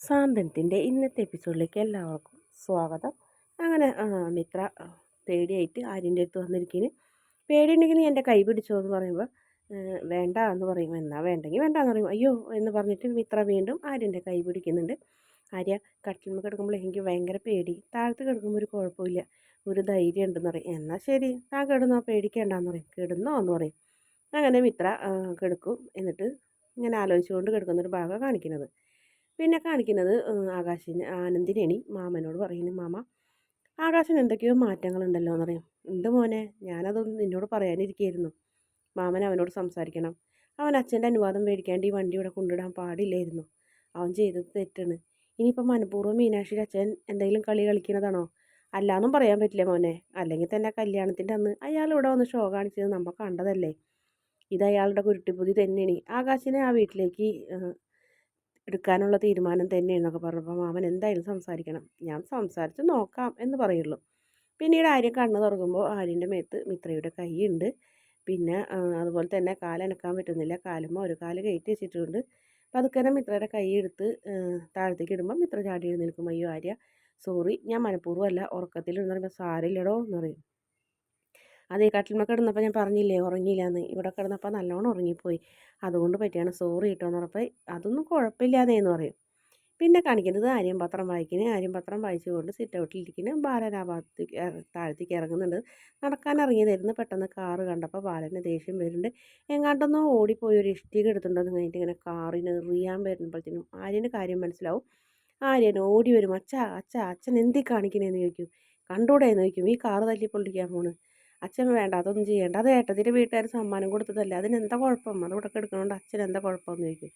സാന്ത്വനത്തിന്റെ ഇന്നത്തെ എപ്പിസോഡിലേക്ക് എല്ലാവർക്കും സ്വാഗതം. അങ്ങനെ മിത്ര പേടിയായിട്ട് ആര്യന്റെ അടുത്ത് വന്നിരിക്കുന്നു പേടിയുണ്ടെങ്കിൽ നീ എന്റെ കൈ പിടിച്ചോ എന്ന് പറയുമ്പോൾ വേണ്ട എന്ന് പറയും. എന്നാൽ വേണ്ടെങ്കിൽ വേണ്ട എന്ന് പറയും. അയ്യോ എന്ന് പറഞ്ഞിട്ട് മിത്ര വീണ്ടും ആര്യന്റെ കൈ പിടിക്കുന്നുണ്ട്. ആര്യ കട്ടിലുമ്പോൾ കിടക്കുമ്പോൾ എനിക്ക് ഭയങ്കര പേടി. താഴത്ത് കിടക്കുമ്പോൾ ഒരു കുഴപ്പമില്ല. ഒരു ധൈര്യം ഉണ്ടെന്ന് പറയും. എന്നാൽ ശരി താൻ കിടന്നോ? പേടിക്കേണ്ടെന്ന് പറയും. കിടന്നോ എന്ന് പറയും. അങ്ങനെ മിത്ര കിടക്കും. എന്നിട്ട് ഇങ്ങനെ ആലോചിച്ചുകൊണ്ട് കിടക്കുന്നൊരു ഭാഗം കാണിക്കുന്നത്. പിന്നെ കാണിക്കുന്നത് ആകാശിന് ആനന്ദിനേണി മാമനോട് പറയുന്നു മാമ ആകാശിന് എന്തൊക്കെയോ മാറ്റങ്ങളുണ്ടല്ലോ എന്ന് പറയും ഉണ്ട് മോനെ? ഞാനതൊന്നും നിന്നോട് പറയാനിരിക്കുകയായിരുന്നു മാമൻ അവനോട് സംസാരിക്കണം. അവൻ അച്ഛന്റെ അനുവാദം മേടിക്കാണ്ട് ഈ വണ്ടി ഇവിടെ കൊണ്ടിടാൻ പാടില്ലായിരുന്നു. അവൻ ചെയ്തത് തെറ്റാണ്. ഇനിയിപ്പോൾ മനഃപൂർവം മീനാക്ഷിയുടെ അച്ഛൻ എന്തെങ്കിലും കളി കളിക്കുന്നതാണോ? അല്ലാന്നും പറയാൻ പറ്റില്ല മോനെ. അല്ലെങ്കിൽ തന്നെ കല്യാണത്തിന്റെ അന്ന് അയാൾ ഇവിടെ വന്ന് ഷോ കാണിച്ചത് നമ്മൾ കണ്ടതല്ലേ. ഇത് അയാളുടെ കുരുട്ടിപ്പുതി തന്നെയാണ്. ആകാശിനെ ആ വീട്ടിലേക്ക് എടുക്കാനുള്ള തീരുമാനം തന്നെയെന്നൊക്കെ പറഞ്ഞപ്പോൾ മാമൻ എന്തായാലും സംസാരിക്കണം. ഞാൻ സംസാരിച്ച് നോക്കാം എന്ന് പറയുള്ളൂ. പിന്നീട് ആര്യ കണ്ണ് തുറക്കുമ്പോൾ ആര്യന്റെ മേത്ത് മിത്രയുടെ കൈയുണ്ട്. പിന്നെ അതുപോലെ തന്നെ കാലനക്കാൻ പറ്റുന്നില്ല. കാലുമ്പോൾ ഒരു കാൽ കയറ്റി വെച്ചിട്ടുണ്ട്. പതുക്കനെ മിത്രയുടെ കൈ എടുത്ത് താഴത്തേക്ക് ഇടുമ്പോൾ മിത്ര ചാടി എഴുന്നേൽക്കും. അയ്യോ ആര്യ സോറി ഞാൻ മനഃപൂർവമല്ല ഉറക്കത്തിൽ എന്ന് പറയുമ്പോൾ സാരില്ലടോ എന്ന് പറയും. അതേ കട്ടിൽമ കിടന്നപ്പോൾ ഞാൻ പറഞ്ഞില്ലേ ഉറങ്ങിയില്ല എന്ന് ഇവിടെ കിടന്നപ്പോൾ നല്ലോണം ഉറങ്ങിപ്പോയി. അതുകൊണ്ട് പറ്റിയാണ്. സോറി കിട്ടുമെന്ന് പറഞ്ഞപ്പോൾ അതൊന്നും കുഴപ്പമില്ലാതെ എന്ന് പറയും. പിന്നെ കാണിക്കുന്നത് ആര്യം പത്രം വായിക്കുന്നത് ആര്യം പത്രം വായിച്ചുകൊണ്ട് സിറ്റ് ഔട്ടിലിരിക്കുന്ന ബാലൻ ആ ഭാഗത്തേക്ക് താഴത്തേക്ക് ഇറങ്ങുന്നുണ്ട്. നടക്കാൻ ഇറങ്ങിയതായിരുന്നു. പെട്ടെന്ന് കാറ് കണ്ടപ്പോൾ ബാലന് ദേഷ്യം വരുന്നുണ്ട്. എങ്ങാണ്ടൊന്നും ഓടിപ്പോയി ഒരു ഇഷ്ടിക എടുത്തുണ്ടെന്ന് കഴിഞ്ഞിട്ട് ഇങ്ങനെ കാറിന് എറിയാൻ വരുമ്പോഴത്തേനും ആര്യന്റെ കാര്യം മനസ്സിലാവും. ആര്യൻ ഓടി വരും. അച്ഛ അച്ഛ അച്ഛൻ എന്തി കാണിക്കണേന്ന് ചോദിക്കും. കണ്ടൂടെ എന്ന് ചോദിക്കും. ഈ കാറ് തല്ലി പോണ്. അച്ഛൻ വേണ്ട അതൊന്നും ചെയ്യേണ്ട. അത് ഏട്ടത്തിന്റെ വീട്ടുകാർ സമ്മാനം കൊടുത്തതല്ലേ? അതിനെന്താ കുഴപ്പം? അത് ഇവിടെ കിടക്കണോണ്ട് അച്ഛൻ എന്താ കുഴപ്പമെന്ന് ചോദിക്കും.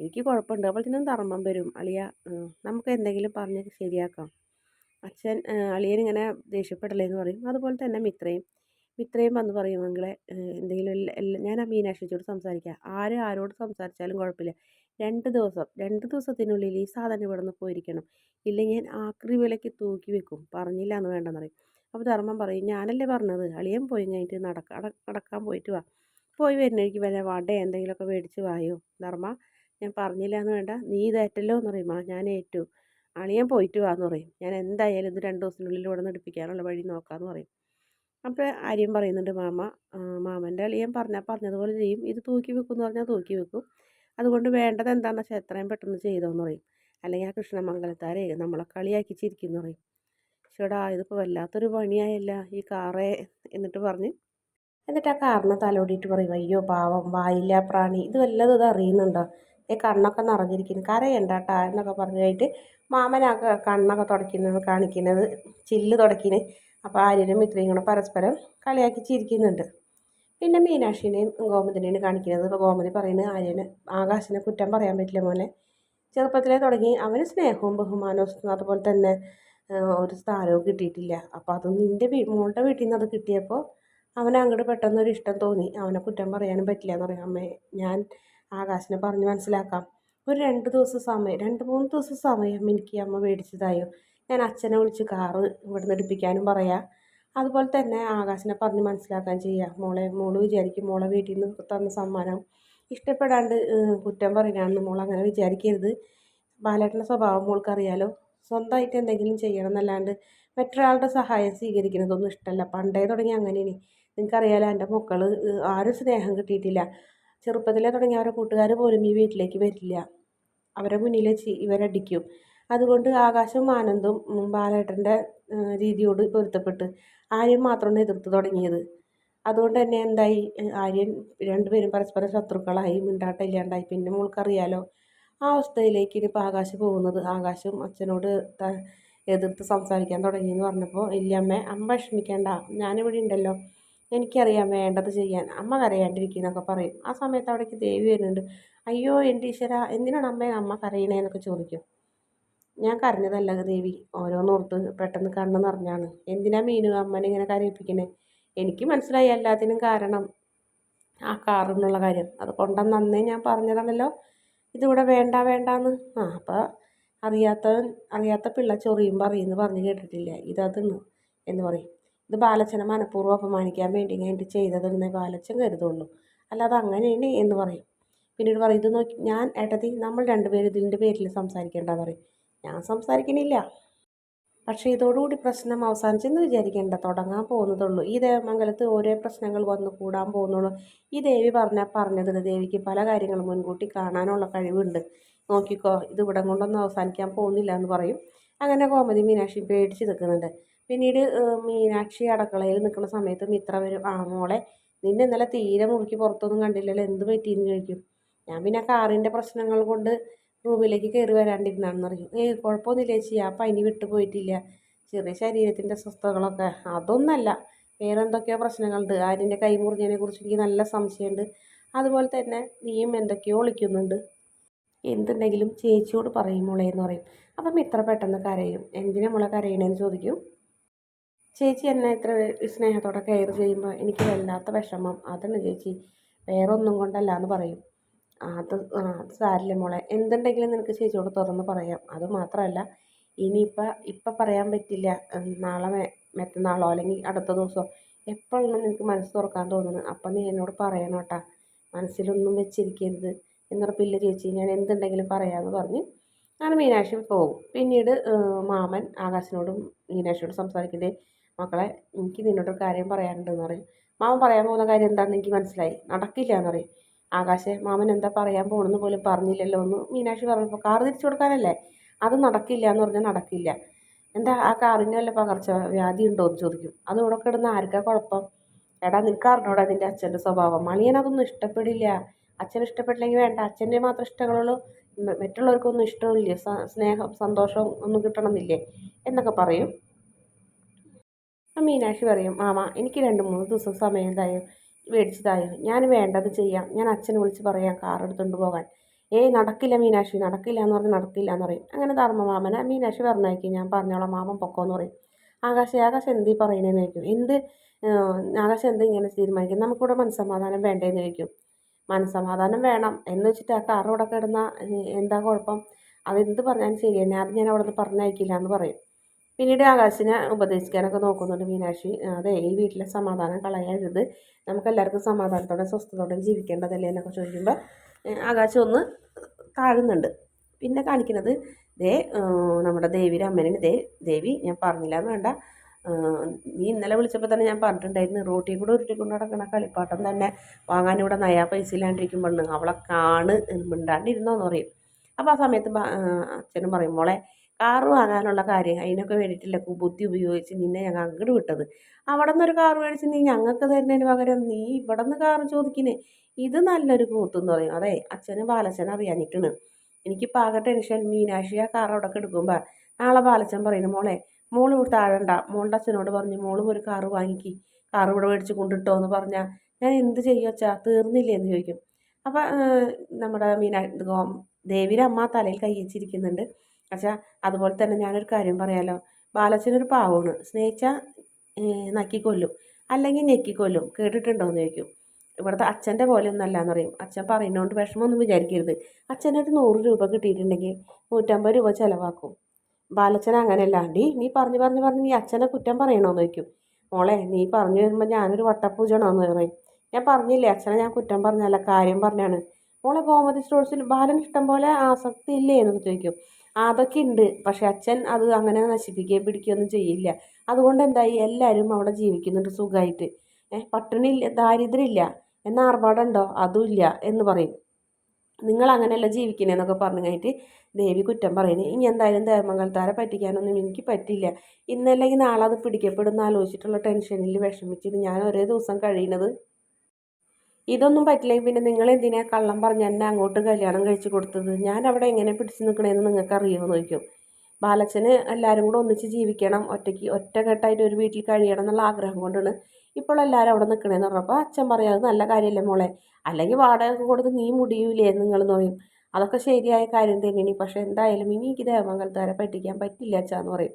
എനിക്ക് കുഴപ്പമുണ്ട്. അപ്പോഴത്തേനും ധർമ്മം വരും. അളിയ നമുക്ക് എന്തെങ്കിലും പറഞ്ഞ് ശരിയാക്കാം. അച്ഛൻ അളിയനിങ്ങനെ ദേഷ്യപ്പെടലേന്ന് പറയും. അതുപോലെ തന്നെ മിത്രയും മിത്രയും വന്ന് പറയും മകളെ എന്തെങ്കിലും ഞാൻ ആ മീനാക്ഷിച്ചോട് സംസാരിക്കാം. ആരും ആരോട് സംസാരിച്ചാലും കുഴപ്പമില്ല. രണ്ട് ദിവസം രണ്ട് ദിവസത്തിനുള്ളിൽ ഈ സാധനം ഇവിടെ നിന്ന് പോയിരിക്കണം. ഇല്ലെങ്കിൽ ഞാൻ ആക്രി വിലയ്ക്ക് തൂക്കി വെക്കും. പറഞ്ഞില്ല എന്ന് വേണ്ടെന്ന് പറയും. അപ്പോൾ ധർമ്മം പറയും ഞാനല്ലേ പറഞ്ഞത്? അളിയൻ പോയി കഴിഞ്ഞിട്ട് നടക്ക നടക്കാൻ പോയിട്ട് വാ. പോയി വരുന്നേക്ക് വല്ല വട എന്തെങ്കിലുമൊക്കെ മേടിച്ച് വായോ? ധർമ്മ ഞാൻ പറഞ്ഞില്ല എന്ന് വേണ്ട. നീ ഇതേറ്റല്ലോ എന്ന് പറയും. ആ ഞാൻ ഏറ്റു. അളിയൻ പോയിട്ട് വാ എന്ന് പറയും. ഞാൻ എന്തായാലും ഇത് രണ്ട് ദിവസത്തിനുള്ളിൽ ഇവിടെ നിന്ന് എടുപ്പിക്കാനുള്ള വഴി നോക്കാമെന്ന് പറയും. അപ്പോൾ ആര്യം പറയുന്നുണ്ട് മാമ മാമന്റെ അളിയൻ പറഞ്ഞാൽ പറഞ്ഞതുപോലെ ചെയ്യും. ഇത് തൂക്കി വെക്കും എന്ന് പറഞ്ഞാൽ തൂക്കി വെക്കും. അതുകൊണ്ട് വേണ്ടത് എന്താണെന്ന് വെച്ചാൽ എത്രയും പെട്ടെന്ന് ചെയ്തോന്ന് പറയും. അല്ലെങ്കിൽ ആ കൃഷ്ണമംഗലത്താരെ നമ്മളെ കളിയാക്കി ചിരിക്കുന്നു പറയും. ചേടാ ഇതിപ്പോൾ വല്ലാത്തൊരു പണിയായല്ല ഈ കാറേ എന്നിട്ട് പറഞ്ഞ്. എന്നിട്ട് ആ കാറിനെ തലോടിയിട്ട് പറയും അയ്യോ പാവം വായില്ല പ്രാണി. ഇത് വല്ലതും ഇത് അറിയുന്നുണ്ടോ? ഈ കണ്ണൊക്കെ നിറഞ്ഞിരിക്കുന്നു. കരയണ്ട കേട്ടാ എന്നൊക്കെ പറഞ്ഞു കഴിഞ്ഞിട്ട് മാമനൊക്കെ കണ്ണൊക്കെ തുടയ്ക്കുന്നത് കാണിക്കുന്നത് ചില്ല് തുടയ്ക്കുന്നത് അപ്പോൾ ആര്യനും ഇത്രയും കൂടെ പരസ്പരം കളിയാക്കി ചിരിക്കുന്നുണ്ട്. പിന്നെ മീനാക്ഷിനെയും ഗോമതിനെയാണ് കാണിക്കുന്നത്. ഇപ്പോൾ ഗോമതി പറയുന്നത് ആര്യന് ആകാശിനെ കുറ്റം പറയാൻ പറ്റില്ല മോനെ. ചെറുപ്പത്തിലേ തുടങ്ങി. അവന് സ്നേഹവും ബഹുമാനവും അതുപോലെ തന്നെ ഒരു സ്ഥാനവും കിട്ടിയിട്ടില്ല. അപ്പോൾ അത് നിന്റെ മോളുടെ വീട്ടിൽ നിന്ന് അത് കിട്ടിയപ്പോൾ അവന് അങ്ങോട്ട് പെട്ടെന്നൊരു ഇഷ്ടം തോന്നി. അവനെ കുറ്റം പറയാനും പറ്റില്ല എന്ന് പറയാം. അമ്മേ ഞാൻ ആകാശിനെ പറഞ്ഞ് മനസ്സിലാക്കാം. ഒരു രണ്ട് ദിവസം സമയം രണ്ട് മൂന്ന് ദിവസം സമയം എനിക്ക് അമ്മ മേടിച്ചതായോ? ഞാൻ അച്ഛനെ വിളിച്ച് കാറ് ഇവിടുന്ന് എടുപ്പിക്കാനും പറയാം. അതുപോലെ തന്നെ ആകാശിനെ പറഞ്ഞ് മനസ്സിലാക്കാൻ ചെയ്യാം. മോളെ മോൾ വിചാരിക്കും മോളെ വീട്ടിൽ നിന്ന് തന്ന സമ്മാനം ഇഷ്ടപ്പെടാണ്ട് കുറ്റം പറയുകയാണെന്ന് മോൾ അങ്ങനെ വിചാരിക്കരുത്. ബാലേട്ടന്റെ സ്വഭാവം മോൾക്കറിയാലോ. സ്വന്തമായിട്ട് എന്തെങ്കിലും ചെയ്യണം എന്നല്ലാണ്ട് മറ്റൊരാളുടെ സഹായം സ്വീകരിക്കുന്നതൊന്നും ഇഷ്ടമല്ല. പണ്ടേ തുടങ്ങി അങ്ങനെയാണ്. നിങ്ങൾക്കറിയാലോ എന്റെ മക്കൾ ആരും സ്നേഹം കിട്ടിയിട്ടില്ല. ചെറുപ്പത്തിലേ തുടങ്ങി അവരുടെ കൂട്ടുകാർ പോലും ഈ വീട്ടിലേക്ക് വരില്ല. അവരെ വെച്ച് ഇവരടിക്കും. അതുകൊണ്ട് ആകാശവും ആനന്ദും ബാലേട്ടന്റെ രീതിയോട് പൊരുത്തപ്പെട്ട് ആര്യൻ മാത്രമാണ് എതിർത്ത് തുടങ്ങിയത്. അതുകൊണ്ട് തന്നെ എന്തായി? ആര്യൻ രണ്ടുപേരും പരസ്പരം ശത്രുക്കളായി മിണ്ടാട്ടമില്ലാണ്ടായി. പിന്നെ മോൾക്കറിയാലോ ആ അവസ്ഥയിലേക്ക് ഇനിയിപ്പോൾ ആകാശ് പോകുന്നത്. ആകാശും അച്ഛനോട് എതിർത്ത് സംസാരിക്കാൻ തുടങ്ങി എന്ന് പറഞ്ഞപ്പോൾ ഇല്ല അമ്മ വിഷമിക്കേണ്ട. ഞാനിവിടെ ഉണ്ടല്ലോ. എനിക്കറിയാം വേണ്ടത് ചെയ്യാൻ. അമ്മ കരയാണ്ടിരിക്കുന്നൊക്കെ പറയും. ആ സമയത്ത് അവിടേക്ക് ദേവി വരുന്നുണ്ട്. അയ്യോ എന്റെ ഈശ്വര എന്തിനാണ് അമ്മ അമ്മ കരയണേന്നൊക്കെ ചോദിക്കും. ഞാൻ കരഞ്ഞതല്ല ദേവി. ഓരോന്നോർത്ത് പെട്ടെന്ന് കണ്ണ് നിറഞ്ഞാണ്. എന്തിനാ മീനു അമ്മനെ ഇങ്ങനെ കരയിപ്പിക്കണേ? എനിക്ക് മനസ്സിലായി എല്ലാത്തിനും കാരണം ആ കാറിനുള്ള കാര്യം. അത് കൊണ്ടുവന്നേ ഞാൻ പറഞ്ഞതാണല്ലോ. ഇതിവിടെ വേണ്ട വേണ്ടാന്ന്. ആ അപ്പോൾ അറിയാത്തവൻ അറിയാത്ത പിള്ള ചൊറിയും അറിയുമെന്ന് പറഞ്ഞ് കേട്ടിട്ടില്ല. ഇതതെന്ന് എന്ന് പറയും. ഇത് ബാലച്ചനെ മനഃപൂർവം അപമാനിക്കാൻ വേണ്ടി കഴിഞ്ഞിട്ട് ചെയ്തതെന്നേ ബാലച്ചൻ കരുതുള്ളൂ. അല്ലാതെ അങ്ങനെയാണ് എന്ന് പറയും. പിന്നീട് പറയും ഇത് നോക്കി ഞാൻ ഏട്ടത്തി നമ്മൾ രണ്ടുപേരും ഇതിന്റെ പേരിൽ സംസാരിക്കേണ്ടെന്ന് പറയും. ഞാൻ സംസാരിക്കണില്ല. പക്ഷേ ഇതോടുകൂടി പ്രശ്നം അവസാനിച്ചെന്ന് വിചാരിക്കേണ്ട. തുടങ്ങാൻ പോകുന്നതുള്ളൂ. ഈ ദേവമംഗലത്ത് ഓരോ പ്രശ്നങ്ങൾ വന്നു കൂടാൻ പോകുന്നുള്ളൂ. ഈ ദേവി പറഞ്ഞ പറഞ്ഞതിന് ദേവിക്ക് പല കാര്യങ്ങളും മുൻകൂട്ടി കാണാനുള്ള കഴിവുണ്ട്. നോക്കിക്കോ ഇത് ഇവിടെ കൊണ്ടൊന്നും അവസാനിക്കാൻ പോകുന്നില്ല എന്ന് പറയും. അങ്ങനെ കോമതി മീനാക്ഷി പേടിച്ച് നിൽക്കുന്നുണ്ട്. പിന്നീട് മീനാക്ഷി അടക്കളയിൽ നിൽക്കുന്ന സമയത്ത് മിത്ര വരും. ആ മോളെ നിന്നെ ഇന്നലെ തീരെ മുറുക്കി പുറത്തൊന്നും കണ്ടില്ലല്ലോ. എന്ത് പറ്റിയെന്ന് ചോദിക്കും. ഞാൻ പിന്നെ കാറിന്റെ പ്രശ്നങ്ങൾ കൊണ്ട് റൂമിലേക്ക് കയറി വരാണ്ടിരുന്നാണെന്ന് അറിയും ഏ കുഴപ്പമൊന്നുമില്ല ചേച്ചി. ആ പനി വിട്ടു പോയിട്ടില്ല. ചെറിയ ശരീരത്തിന്റെ അസ്വസ്ഥതകളൊക്കെ. അതൊന്നല്ല. വേറെ എന്തൊക്കെയോ പ്രശ്നങ്ങളുണ്ട്. ആര്യന്റെ കൈ മുറിഞ്ഞതിനെ കുറിച്ച് എനിക്ക് നല്ല സംശയമുണ്ട്. അതുപോലെ തന്നെ നീയും എന്തൊക്കെയോ ഒളിക്കുന്നുണ്ട് എന്തുണ്ടെങ്കിലും ചേച്ചിയോട് പറയും മോളെ എന്ന് പറയും. അപ്പം ഇത്ര പെട്ടെന്ന് കരയും. എന്തിനാ മോളെ കരയണേന്ന് ചോദിക്കും. ചേച്ചി എന്നെ ഇത്ര സ്നേഹത്തോടെ കെയർ ചെയ്യുമ്പോൾ എനിക്ക് വല്ലാത്ത വിഷമം. അതാണ് ചേച്ചി. വേറെ ഒന്നും കൊണ്ടല്ല എന്ന് പറയും. അത് അത് സാരില്ല മോളെ? എന്തുണ്ടെങ്കിലും നിനക്ക് ചേച്ചിയോട് തുറന്ന് പറയാം. അത് മാത്രമല്ല ഇനിയിപ്പോൾ ഇപ്പം പറയാൻ പറ്റില്ല നാളെ മറ്റന്നാളോ അല്ലെങ്കിൽ അടുത്ത ദിവസമോ എപ്പോഴാണ് നിനക്ക് മനസ്സ് തുറക്കാൻ തോന്നുന്നത്? അപ്പം നീ എന്നോട് പറയണം കേട്ടോ. മനസ്സിലൊന്നും വെച്ചിരിക്കരുത്. എന്നുറപ്പില്ല ചേച്ചി. ഞാൻ എന്തുണ്ടെങ്കിലും പറയാമെന്ന് പറഞ്ഞ് അങ്ങനെ മീനാക്ഷി പോകും പിന്നീട് മാമൻ ആകാശിനോടും മീനാക്ഷിയോടും സംസാരിക്കണ്ടേ മക്കളെ എനിക്ക് നിന്നോടൊരു കാര്യം പറയാനുണ്ടെന്ന് പറയും. മാമൻ പറയാൻ പോകുന്ന കാര്യം എന്താണെന്ന് എനിക്ക് മനസ്സിലായി. നടക്കില്ല എന്ന് പറയും. ആകാശെ മാമൻ എന്താ പറയാൻ പോകണമെന്ന് പോലും പറഞ്ഞില്ലല്ലോ എന്ന് മീനാക്ഷി പറഞ്ഞപ്പോൾ കാർ തിരിച്ചു കൊടുക്കാനല്ലേ? അത് നടക്കില്ല എന്ന് പറഞ്ഞാൽ നടക്കില്ല. എന്താ ആ കാറിന് വല്ല പകർച്ച വ്യാധി ഉണ്ടോ? എന്ന് ചോദിക്കും. അത് ഇവിടെ കിടന്ന് ആർക്കാ കുഴപ്പം? എടാ നിനക്ക് അറിഞ്ഞോടാ നിന്റെ അച്ഛന്റെ സ്വഭാവം. മണിയൻ അതൊന്നും ഇഷ്ടപ്പെടില്ല. അച്ഛൻ ഇഷ്ടപ്പെട്ടില്ലെങ്കിൽ വേണ്ട. അച്ഛന്റെ മാത്രം ഇഷ്ടങ്ങളുള്ളൂ. മറ്റുള്ളവർക്കൊന്നും ഇഷ്ടമില്ല സ്നേഹം സന്തോഷം ഒന്നും കിട്ടണമെന്നില്ലേ? എന്നൊക്കെ പറയും. മീനാക്ഷി പറയും മാമ എനിക്ക് രണ്ട് മൂന്ന് ദിവസം സമയം തായോ മേടിച്ചതായോ. ഞാൻ വേണ്ടത് ചെയ്യാം. ഞാൻ അച്ഛനെ വിളിച്ച് പറയാം കാർ എടുത്തുകൊണ്ട് പോകാൻ. ഏയ് നടക്കില്ല മീനാക്ഷി. നടക്കില്ല എന്ന് പറഞ്ഞ് നടക്കില്ല എന്ന് പറയും. അങ്ങനെ ധർമ്മ മാമനെ മീനാക്ഷി പറഞ്ഞയക്കും. ഞാൻ പറഞ്ഞോളാം മാമൻ പൊക്കോന്ന് പറയും. ആകാശ ആകാശം എന്തീ പറയണേന്ന് ചോദിക്കും. എന്ത്? ആകാശ എന്ത് ഇങ്ങനെ തീരുമാനിക്കും നമുക്കിവിടെ മനസ്സമാധാനം വേണ്ടേന്ന് ചോദിക്കും. മനസ്സമാധാനം വേണം എന്ന് വെച്ചിട്ട് ആ കാർ ഇവിടെ കിടന്ന എന്താ കുഴപ്പം? അതെന്ത് പറഞ്ഞാലും ശരി തന്നെ അത് ഞാൻ അവിടെ നിന്ന് പറഞ്ഞയക്കില്ല എന്ന് പറയും. പിന്നീട് ആകാശിനെ ഉപദേശിക്കാനൊക്കെ നോക്കുന്നുണ്ട് മീനാക്ഷി. അതെ ഈ വീട്ടിലെ സമാധാനം കളയരുത്. നമുക്കെല്ലാവർക്കും സമാധാനത്തോടെ സ്വസ്ഥതയോടെ ജീവിക്കേണ്ടതല്ലേ എന്നൊക്കെ ചോദിക്കുമ്പോൾ ആകാശം ഒന്ന് താഴുന്നുണ്ട്. പിന്നെ കാണിക്കുന്നത് ദേ നമ്മുടെ ദേവിയുടെ അമ്മേനെ ദേ ദേവി ഞാൻ പറഞ്ഞില്ല എന്ന് വേണ്ട നീ ഇന്നലെ വിളിച്ചപ്പോൾ തന്നെ ഞാൻ പറഞ്ഞിട്ടുണ്ടായിരുന്നു റോട്ടിൽ കൂടെ ഉരുട്ടിക്കൊണ്ട് നടക്കുന്ന കളിപ്പാട്ടം തന്നെ വാങ്ങാൻ ഇവിടെ നയാ പൈസ ഇല്ലാണ്ടിരിക്കുമ്പോഴാണ് അവളെ കാണ് മിണ്ടാണ്ടിരുന്നോന്ന് പറയും. അപ്പോൾ ആ സമയത്ത് അച്ഛനും പറയും മോളെ കാറ് വാങ്ങാനുള്ള കാര്യം അതിനൊക്കെ വേണ്ടിയിട്ടല്ലേ ബുദ്ധി ഉപയോഗിച്ച് നിന്നെ ഞങ്ങൾ അങ്ങോട്ട് വിട്ടത്. അവിടെ നിന്നൊരു കാർ മേടിച്ച് നീ ഞങ്ങൾക്ക് തരുന്നതിന് പകരം നീ ഇവിടെ നിന്ന് കാറ് ചോദിക്കുന്നേ ഇത് നല്ലൊരു കൂത്തെന്ന് പറയും. അതെ അച്ഛനും ബാലച്ചനും അറിയാനിട്ടാണ് എനിക്കിപ്പോൾ ആകെ ടെൻഷൻ. മീനാക്ഷി ആ കാർ അവിടെ എടുക്കുമ്പോൾ നാളെ ബാലച്ചൻ പറയുന്നു മോളെ മോൾ ഇവിടെ താഴണ്ട മോളുടെ അച്ഛനോട് പറഞ്ഞു മോളും ഒരു കാറ് വാങ്ങിക്കി. കാർ ഇവിടെ മേടിച്ച് കൊണ്ടിട്ടോ എന്ന് പറഞ്ഞാൽ ഞാൻ എന്ത് ചെയ്യുക അച്ഛാ? തീർന്നില്ലേ? എന്ന് ചോദിക്കും. അപ്പം നമ്മുടെ മീനാ ദേവിയുടെ അമ്മ തലയിൽ കൈ വെച്ചിരിക്കുന്നുണ്ട്. പക്ഷേ അതുപോലെ തന്നെ ഞാനൊരു കാര്യം പറയാലോ. ബാലച്ചനൊരു പാവമാണ്. സ്നേഹിച്ചാൽ നക്കിക്കൊല്ലും അല്ലെങ്കിൽ ഞെക്കിക്കൊല്ലും കേട്ടിട്ടുണ്ടോ എന്ന് ചോദിക്കും. ഇവിടുത്തെ അച്ഛന്റെ പോലെ ഒന്നല്ല എന്ന് പറയും. അച്ഛൻ പറയുന്നതുകൊണ്ട് വിഷമമൊന്നും വിചാരിക്കരുത്. അച്ഛനൊരു നൂറ് രൂപ കിട്ടിയിട്ടുണ്ടെങ്കിൽ നൂറ്റമ്പത് രൂപ ചിലവാക്കും. ബാലച്ചൻ അങ്ങനെയല്ല നീ പറഞ്ഞു പറഞ്ഞു പറഞ്ഞ് നീ അച്ഛനെ കുറ്റം പറയണമെന്ന് ചോദിക്കും. മോളെ നീ പറഞ്ഞു വരുമ്പോൾ ഞാനൊരു വട്ടപ്പൂജയാണോന്ന് പറയും. ഞാൻ പറഞ്ഞില്ലേ അച്ഛനെ ഞാൻ കുറ്റം പറഞ്ഞല്ല കാര്യം പറഞ്ഞാണ്. മോളെ ഗോമതി സ്റ്റോഴ്സിൽ ബാലൻ ഇഷ്ടം പോലെ ആസക്തി ഇല്ലേ എന്ന് ചോദിക്കും. അതൊക്കെ ഉണ്ട് പക്ഷെ അച്ഛൻ അത് അങ്ങനെ നശിപ്പിക്കുകയും പിടിക്കുകയൊന്നും ചെയ്യില്ല. അതുകൊണ്ട് എന്തായി എല്ലാവരും അവിടെ ജീവിക്കുന്നുണ്ട് സുഖമായിട്ട് ഏഹ് പട്ടിണി ദാരിദ്ര്യമില്ല എന്നാൽ ആർഭാടുണ്ടോ? അതുമില്ല എന്ന് പറയും. നിങ്ങൾ അങ്ങനെയല്ല ജീവിക്കണേന്നൊക്കെ പറഞ്ഞു കഴിഞ്ഞിട്ട് ദേവി കുറ്റം പറയുന്നത് ഇനി എന്തായാലും ദേവമംഗലത്താരെ പറ്റിക്കാനൊന്നും എനിക്ക് പറ്റില്ല. ഇന്നല്ലെങ്കിൽ നാളെ അത് പിടിക്കപ്പെടുന്ന ആലോചിച്ചിട്ടുള്ള ടെൻഷനിൽ വിഷമിച്ചിട്ട് ഞാൻ ഒരേ ദിവസം കഴിയുന്നത് ഇതൊന്നും പറ്റില്ലെങ്കിൽ പിന്നെ നിങ്ങൾ എന്തിനാ കള്ളം പറഞ്ഞ് എന്നെ അങ്ങോട്ട് കല്യാണം കഴിച്ച് കൊടുത്തത്? ഞാൻ അവിടെ എങ്ങനെ പിടിച്ചു നിൽക്കണേന്ന് നിങ്ങൾക്ക് അറിയുമോ ചോദിക്കും. ബാലച്ചന് എല്ലാവരും കൂടെ ഒന്നിച്ച് ജീവിക്കണം. ഒറ്റയ്ക്ക് ഒറ്റക്കെട്ടായിട്ട് ഒരു വീട്ടിൽ കഴിയണം എന്നുള്ള ആഗ്രഹം കൊണ്ടാണ് ഇപ്പോൾ എല്ലാവരും അവിടെ നിൽക്കണേന്ന് പറഞ്ഞപ്പോൾ അച്ഛൻ പറയാം അത് നല്ല കാര്യമല്ലേ മോളെ? അല്ലെങ്കിൽ വാടക കൊടുത്ത് നീ മുടിയൂലേ? നിങ്ങൾ നോയും അതൊക്കെ ശരിയായ കാര്യം തന്നെയാണ്. പക്ഷേ എന്തായാലും ഇനി എനിക്ക് ദേവമംഗലത്താരെ പറ്റിക്കാൻ പറ്റില്ല അച്ഛാന്ന് പറയും.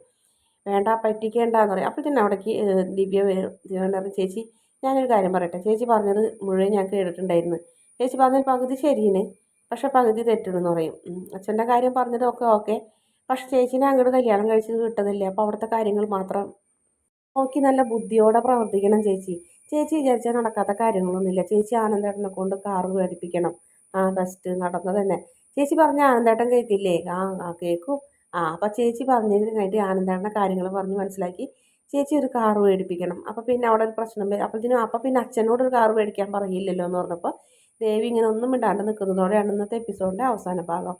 വേണ്ട പറ്റിക്കേണ്ടെന്ന് പറയും. അപ്പോൾ തന്നെ അവിടേക്ക് ദിവ്യ ദിവ്യ ചേച്ചി ഞാനൊരു കാര്യം പറയട്ടെ. ചേച്ചി പറഞ്ഞത് മുഴുവൻ ഞാൻ കേട്ടിട്ടുണ്ടായിരുന്നു. ചേച്ചി പറഞ്ഞത് പകുതി ശരിയാണ്. പക്ഷെ പകുതി തെറ്റണെന്ന് പറയും. അച്ഛന്റെ കാര്യം പറഞ്ഞതൊക്കെ ഓക്കെ. പക്ഷെ ചേച്ചീനെ അങ്ങോട്ട് കല്യാണം കഴിച്ചത് കിട്ടതില്ലേ അപ്പോൾ അവിടുത്തെ കാര്യങ്ങൾ മാത്രം നോക്കി നല്ല ബുദ്ധിയോടെ പ്രവർത്തിക്കണം ചേച്ചി. ചേച്ചി വിചാരിച്ചാൽ നടക്കാത്ത കാര്യങ്ങളൊന്നുമില്ല. ചേച്ചി ആനന്ദേട്ടനെ കൊണ്ട് കാറ് മേടിപ്പിക്കണം ആ ഫസ്റ്റ് നടന്നത് തന്നെ. ചേച്ചി പറഞ്ഞ ആനന്ദേട്ടൻ കേൾക്കില്ലേ? ആ ആ കേൾക്കും. ആ അപ്പം ചേച്ചി പറഞ്ഞതിന് വേണ്ടി ആനന്ദേട്ടന്റെ കാര്യങ്ങൾ പറഞ്ഞ് മനസ്സിലാക്കി. ചേച്ചി ഒരു കാർ മേടിപ്പിക്കണം. അപ്പോൾ പിന്നെ അവിടെ ഒരു പ്രശ്നം വരും അപ്പോഴത്തേനും അപ്പം പിന്നെ അച്ഛനോട് ഒരു കാർ മേടിക്കാൻ പറയില്ലല്ലോ എന്ന് പറഞ്ഞപ്പോൾ ദേവി ഇങ്ങനെ ഒന്നും മിണ്ടാണ്ട് നിൽക്കുന്നതോടെയാണ് ഇന്നത്തെ എപ്പിസോഡിന്റെ അവസാന ഭാഗം.